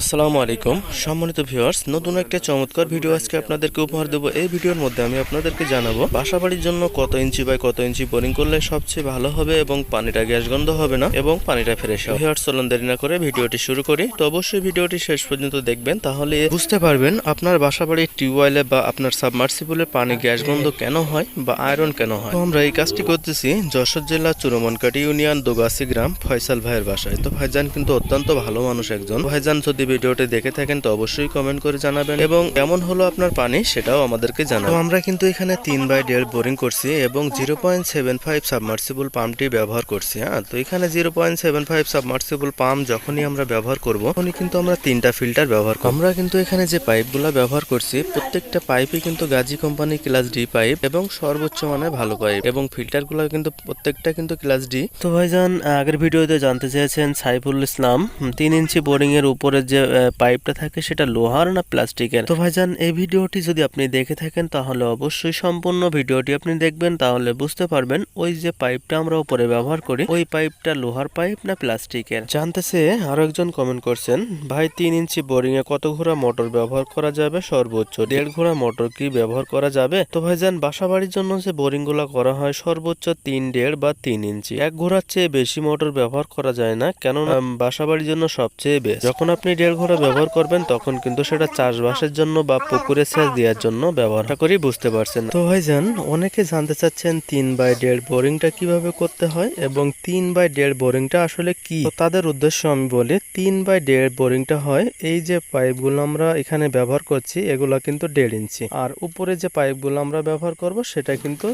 আসসালামু আলাইকুম। সম্মানিত ভিউয়ার্স, নতুন একটা চমৎকার ভিডিও আজকে আপনাদেরকে উপহার দেবো। এই ভিডিওর মধ্যে আমি আপনাদেরকে জানাব, বাসাবাড়ির জন্য কত ইঞ্চি বাই কত ইঞ্চি বোরিং করলে সবচেয়ে ভালো হবে এবং পানিটা গ্যাস গন্ধ হবে না এবং পানিটা ফ্রেশ হবে। ভিউয়ার্স, চলুন দেরি না করে ভিডিওটি শুরু করি। তো অবশ্যই ভিডিওটি শেষ পর্যন্ত দেখবেন, তাহলে বুঝতে পারবেন আপনার বাসাবাড়ির টিউবওয়েলে বা আপনার সাবমার্সিবলে পানি গ্যাস গন্ধ কেন হয় বা আয়রন কেন হয়। তো আমরা এই কাজটি করতেছি যশোর জেলা চুরমনকাটি ইউনিয়ন দোগাসি গ্রাম ফয়সাল ভাইয়ের বাসায়। তো ভাইজান কিন্তু অত্যন্ত ভালো মানুষ একজন। ভাইজান যদি ভিডিওটি দেখে থাকেন তো অবশ্যই কমেন্ট করে জানাবেন। এবং কেমন হলো আপনার পানি, সেটাও আমাদেরকে জানাবেন আমরা কিন্তু এখানে তিন বাই দেড় বোরিং করছি এবং zero point seven five submersible পাম্পটি ব্যবহার করছি হ্যাঁ? তো এখানে zero point seven five submersible pump যখনই আমরা ব্যবহার করব, তখনই কিন্তু আমরা তিনটা ফিল্টার ব্যবহার করব। আমরা কিন্তু এখানে যে পাইপগুলো ব্যবহার করছি, প্রত্যেকটা পাইপই কিন্তু Gazi company class D pipe এবং সর্বোচ্চ মানে ভালো পাইপ এবং ফিল্টারগুলো কিন্তু প্রত্যেকটা কিন্তু ক্লাস ডি তো ভাইজান, আগের ভিডিওতে জানতে চেয়েছেন সাইফুল ইসলাম, তিন ইঞ্চি বোরিং এর উপরে যে পাইপটা থাকে সেটা লোহার না প্লাস্টিকের? তো ভাইজান এই ভিডিওটি যদি আপনি দেখে থাকেন তাহলে অবশ্যই সম্পূর্ণ ভিডিওটি আপনি দেখবেন তাহলে বুঝতে পারবেন ওই যে পাইপটা আমরা উপরে ব্যবহার করি ওই পাইপটা লোহার পাইপ না প্লাস্টিকের? জানতেছে আরও একজন কমেন্ট করছেন ভাই তিন ইঞ্চি বোরিং এ কত ঘোড়া মোটর ব্যবহার করা যাবে? সর্বোচ্চ দেড় ঘোড়া মোটর কি ব্যবহার করা যাবে? তো ভাইজান বাসা বাড়ির জন্য যে বোরিংগুলা করা হয় সর্বোচ্চ তিন দেড় বা তিন ইঞ্চি। এক ঘোড়ার চেয়ে বেশি মোটর ব্যবহার করা যায় না কেননা বাসা বাড়ির জন্য সবচেয়ে বেশ যখন আপনি দেড় ঘোড়া ব্যবহার করবেন, তখন কিন্তু সেটা চাষবাসের জন্য বা পুকুরে সেচ দেওয়ার জন্য ব্যবহার করি বুঝতে পারছেন। তো ভাইজান, অনেকে জানতে চাচ্ছেন তিন বাই দেড় বোরিংটা কীভাবে করতে হয় এবং তিন বাই দেড় বোরিংটা আসলে কি? তাদের উদ্দেশ্য আমি বলি, তিন বাই দেড় বোরিংটা হয় এই যে পাইপগুলো আমরা এখানে ব্যবহার করছি, এগুলো কিন্তু দেড় ইঞ্চি। আর উপরে যে পাইপগুলো আমরা ব্যবহার করব, সেটা কিন্তু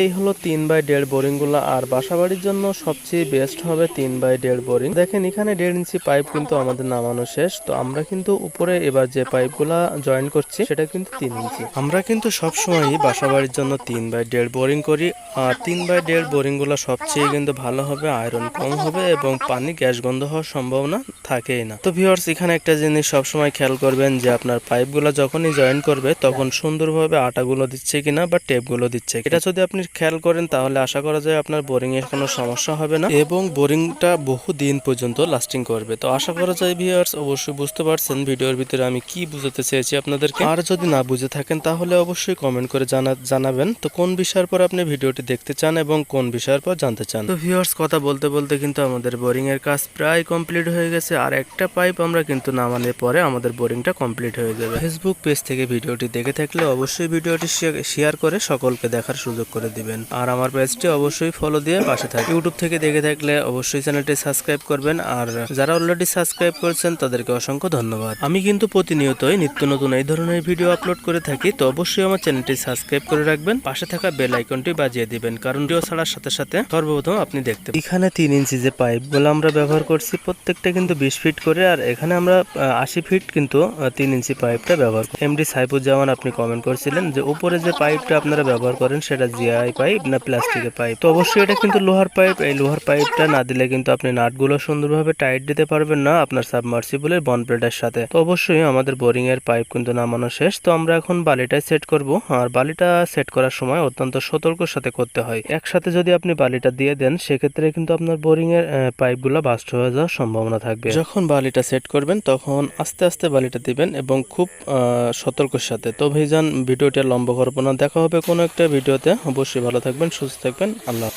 এই হলো তিন বাই দেড় বোরিংগুলো আর বাসাবাড়ির জন্য সবচেয়ে বেস্ট হবে তিন বাই দেড় বোরিং। দেখেন, এখানে দেড় ইঞ্চি পাইপ কিন্তু আমাদের নামানো শেষ। তো আমরা কিন্তু উপরে এবার যে পাইপগুলা জয়েন করছি, সেটা কিন্তু তিন ইঞ্চি। আমরা কিন্তু সবসময়ই বাসাবাড়ির জন্য তিন বাই দেড় বোরিং করি, আর তিন বাই দেড় বোরিংগুলো সবচেয়ে কিন্তু ভালো হবে, আয়রন কম হবে এবং পানি গ্যাস গন্ধ হওয়ার সম্ভাবনা থাকেই না। তো ভিউয়ার্স এখানে একটা জিনিস সবসময় খেয়াল করবেন যে আপনার পাইপগুলো যখনই জয়েন করবে, তখন সুন্দরভাবে আটাগুলো দিচ্ছে কিনা বা টেপগুলো দিচ্ছে এটা যদি আপনি খেয়াল করেন, তাহলে আশা করা যায় আপনার বোরিং এর কোনো সমস্যা হবে না এবং বোরিংটা বহু দিন পর্যন্ত লাস্টিং করবে। তো আশা করা যায় ভিউয়ার্স অবশ্যই বুঝতে পারছেন ভিডিওর ভিতরে আমি কি বুঝাতে চেয়েছি আপনাদেরকে। আর যদি না বুঝে থাকেন, তাহলে অবশ্যই কমেন্ট করে জানা জানাবেন। তো কোন বিষয়ের পর আপনি ভিডিওটি দেখতে চান এবং কোন বিষয়ের পর জানতে চান? তো ভিউয়ার্স কথা বলতে বলতে কিন্তু আমাদের বোরিং এর কাজ প্রায় কমপ্লিট হয়ে গেছে। আর একটা পাইপ আমরা কিন্তু নামানোর পরে আমাদের বোরিংটা কমপ্লিট হয়ে যাবে। ফেসবুক পেজ থেকে ভিডিওটি দেখে থাকলে অবশ্যই ভিডিওটি শেয়ার করে সকলকে দেখার সুযোগ করে দিবেন। আর আমার পেজটি অবশ্যই ফলো দিয়ে পাশে থাকবে ইউটিউব থেকে দেখে থাকলে অবশ্যই চ্যানেলটি সাবস্ক্রাইব করবেন। আর যারা অলরেডি সাবস্ক্রাইব করেছেন তাদেরকে অসংখ্য ধন্যবাদ। আমি কিন্তু প্রতিনিয়তই নিত্য নতুন এই ধরনের ভিডিও আপলোড করে থাকি, তো অবশ্যই আমার চ্যানেলটি সাবস্ক্রাইব করে রাখবেন, পাশে থাকা বেল আইকনটি বাজিয়ে দিবেন, কারণ ভিডিও ছাড়ার সাথে সাথে সর্বপ্রথম আপনি দেখতে এখানে তিন ইঞ্চি যে পাইপগুলো আমরা ব্যবহার করছি, প্রত্যেকটা কিন্তু বিশ ফিট করে, আর এখানে আমরা আশি ফিট কিন্তু তিন ইঞ্চি পাইপটা ব্যবহার করি। এমডি সাইফুজ্জামান আপনি কমেন্ট করেছিলেন যে, উপরে যে পাইপটা আপনারা ব্যবহার করেন, সেটা জিআই পাইপ না প্লাস্টিকের পাইপ তো অবশ্যই এটা কিন্তু লোহার পাইপ এই লোহার পাইপটা না দিলে কিন্তু আপনি নাটগুলো সুন্দরভাবে টাইট দিতে পারবেন না, আপনার সাবমার্সিবলের বন প্লেটের সাথে। তো অবশ্যই আমাদের বোরিং এর পাইপ কিন্তু নামানো শেষ। তো আমরা এখন বালিটা সেট করব। আর বালিটা সেট করার সময় অত্যন্ত সতর্কর সাথে করতে হয়। একসাথে যদি আপনি বালিটা দিয়ে দেন, সেক্ষেত্রে কিন্তু আপনার বোরিং এর পাইপগুলো বাস্ট হয়ে যাওয়ার সম্ভাবনা থাকবে। যখন বালিটা সেট করবেন, তখন আস্তে আস্তে বালিটা দিবেন এবং খুব সতর্কর সাথে। তো ভাইজান, ভিডিওটা লম্বা করব না। দেখা হবে কোনো একটা ভিডিওতে। অবশ্যই ভালো থাকবেন, সুস্থ থাকবেন। আল্লাহ।